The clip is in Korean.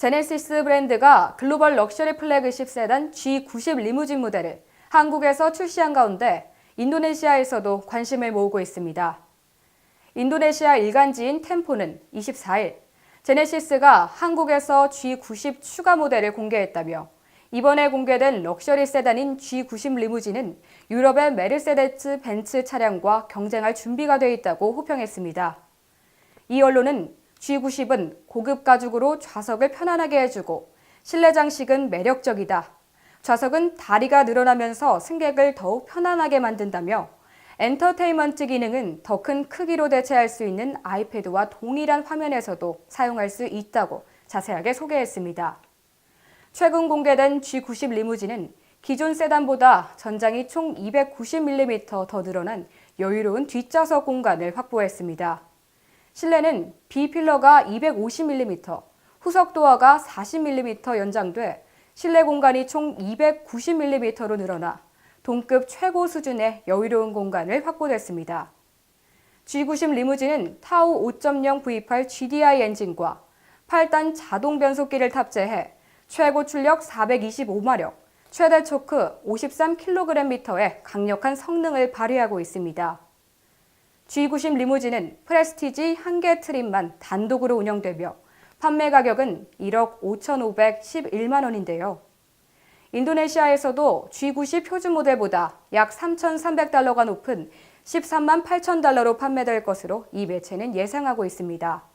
제네시스 브랜드가 글로벌 럭셔리 플래그십 세단 G90 리무진 모델을 한국에서 출시한 가운데 인도네시아에서도 관심을 모으고 있습니다. 인도네시아 일간지인 템포는 24일 제네시스가 한국에서 G90 추가 모델을 공개했다며 이번에 공개된 럭셔리 세단인 G90 리무진은 유럽의 메르세데스 벤츠 차량과 경쟁할 준비가 돼 있다고 호평했습니다. 이 언론은 G90은 고급 가죽으로 좌석을 편안하게 해주고 실내 장식은 매력적이다. 좌석은 다리가 늘어나면서 승객을 더욱 편안하게 만든다며 엔터테인먼트 기능은 더 큰 크기로 대체할 수 있는 아이패드와 동일한 화면에서도 사용할 수 있다고 자세하게 소개했습니다. 최근 공개된 G90 리무진은 기존 세단보다 전장이 총 290mm 더 늘어난 여유로운 뒷좌석 공간을 확보했습니다. 실내는 B필러가 250mm, 후석 도어가 40mm 연장돼 실내 공간이 총 290mm로 늘어나 동급 최고 수준의 여유로운 공간을 확보됐습니다. G90 리무진은 타오 5.0 V8 GDI 엔진과 8단 자동 변속기를 탑재해 최고 출력 425마력, 최대 초크 53kgm의 강력한 성능을 발휘하고 있습니다. G90 리무진은 프레스티지 한 개 트림만 단독으로 운영되며 판매 가격은 1억 5,511만 원인데요. 인도네시아에서도 G90 표준 모델보다 약 3,300달러가 높은 13만 8천 달러로 판매될 것으로 이 매체는 예상하고 있습니다.